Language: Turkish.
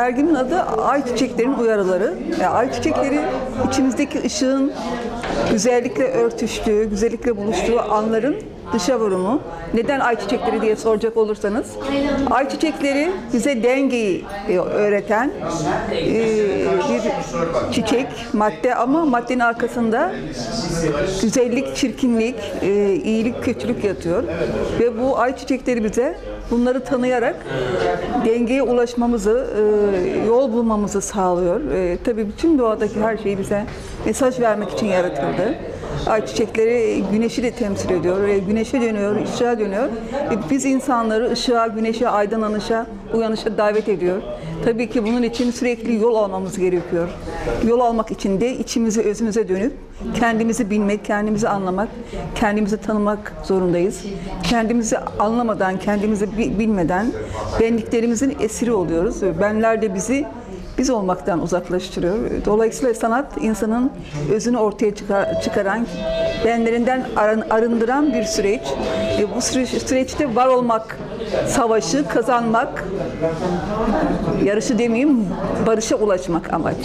Sergimin adı Ay Çiçeklerin Uyarıları. Yani ay çiçekleri içimizdeki ışığın güzellikle örtüştüğü, güzellikle buluştuğu anların dışa vurumu. Neden ayçiçekleri diye soracak olursanız, ayçiçekleri bize dengeyi e, öğreten e, bir çiçek, madde ama maddenin arkasında güzellik, çirkinlik, e, iyilik, kötülük yatıyor. Ve bu ayçiçekleri bize bunları tanıyarak dengeye ulaşmamızı, yol bulmamızı sağlıyor. Tabii bütün doğadaki her şey bize mesaj vermek için yaratıldı. Ayçiçekleri güneşi de temsil ediyor. E, güneşe dönüyor, ışığa dönüyor. E, biz insanları ışığa, güneşe, aydınlanışa, uyanışa davet ediyor. Tabii ki bunun için sürekli yol almamız gerekiyor. Yol almak için de içimize, özümüze dönüp kendimizi bilmek, kendimizi anlamak, kendimizi tanımak zorundayız. Kendimizi anlamadan, kendimizi bi- bilmeden benliklerimizin esiri oluyoruz. Benler de bizi biz olmaktan uzaklaştırıyor. Dolayısıyla sanat insanın özünü ortaya çıkar- çıkaran, benlerinden arın- arındıran bir süreç. E, bu süreç, süreçte var olmak, savaşı kazanmak, yarışı demeyeyim, barışa ulaşmak amaç.